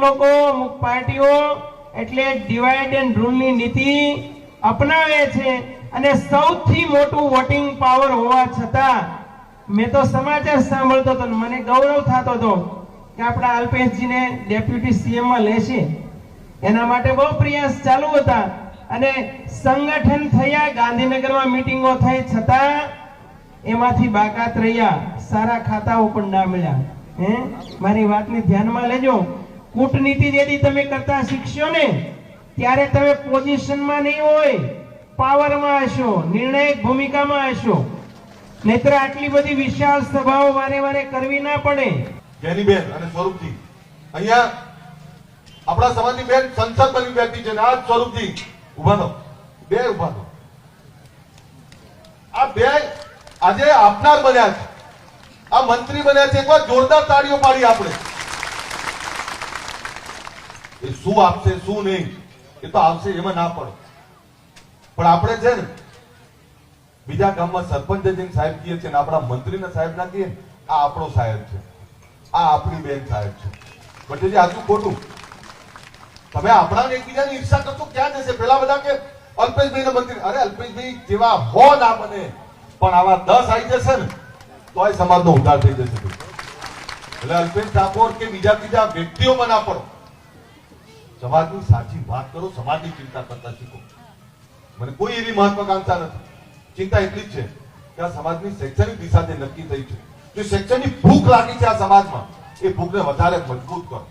લોકો અમુક પાર્ટીઓ, એટલે ડિવાઇડ એન્ડ રૂલની નીતિ અપનાવે છે અને સૌથી મોટું વોટિંગ પાવર હોવા છતાં, મેં તો સમાચાર સાંભળતો હતો મને ગૌરવ થતો હતો કે આપણા અલ્પેશજીને ડેપ્યુટી સીએમમાં લેશે. એના માટે બહુ પ્રયાસ ચાલુ હતા અને સંગઠન થયા, ગાંધીનગરમાં મીટિંગો થઈ છતાં એમાંથી બાકાત રહ્યા. સારા ખાતાઓ પણ ના મળ્યા. હે? મારી વાતને ધ્યાનમાં લેજો. કૂટનીતિ જેથી તમે કરતા શીખશો ને, ત્યારે તમે પોઝિશનમાં નહીં હોય, પાવરમાં હશો, નિર્ણાયક ભૂમિકામાં હશો. નહીતર આટલી બધી વિશાળ સભાઓ વારે વારે કરવી ના પડે. ગેનીબેન અને સ્વરૂપજી. અહીંયા આપણા સમાજની બેન સંસદ બની બેઠી છે આ સ્વરૂપજી. ઊભા થો બે ઊભા થો આ બે આજે આપનાર બન્યા છે. આ મંત્રી બન્યા છે. એકવાર જોરદાર તાળીઓ પાડી આપણે. એ શું આપશે, શું નહીં? એ તો આવશે, એમાં ના પડે. પણ આપણે છે ને, બીજા ગામમાં સરપંચ સાહેબ કહીએ છીએ ને, આપણા મંત્રીને સાહેબ ના કહીએ, આ આપણો સાહેબ છે. આ આપણી બેન સાહેબ છે. ભટ્ટજી આજુ ખોટું? તમે આપણા એકબીજાની ઈર્ષા કરશો, ક્યાં જશે? પેલા બધા કે અલ્પેશભાઈ મંત્રી. અરે, અલ્પેશભાઈ જેવા હો ના બને. પણ આવા દસ આવી જશે ને તો એ સમાજનો ઉદ્ધાર થઈ જશે. એટલે અલ્પેશ ઠાકોર કે બીજા બીજા વ્યક્તિઓમાં ના પડો. સમાજની સાચી વાત કરો, સમાજની ચિંતા કરતા શીખો. મને કોઈ એવી મહત્વાકાંક્ષા નથી. ચિંતા એટલી જ છે કે આ સમાજની શૈક્ષણિક દિશા જે નક્કી થઈ છે. જે શૈક્ષણિક ભૂખ લાગી છે આ સમાજમાં, એ ભૂખને વધારે મજબૂત કરો.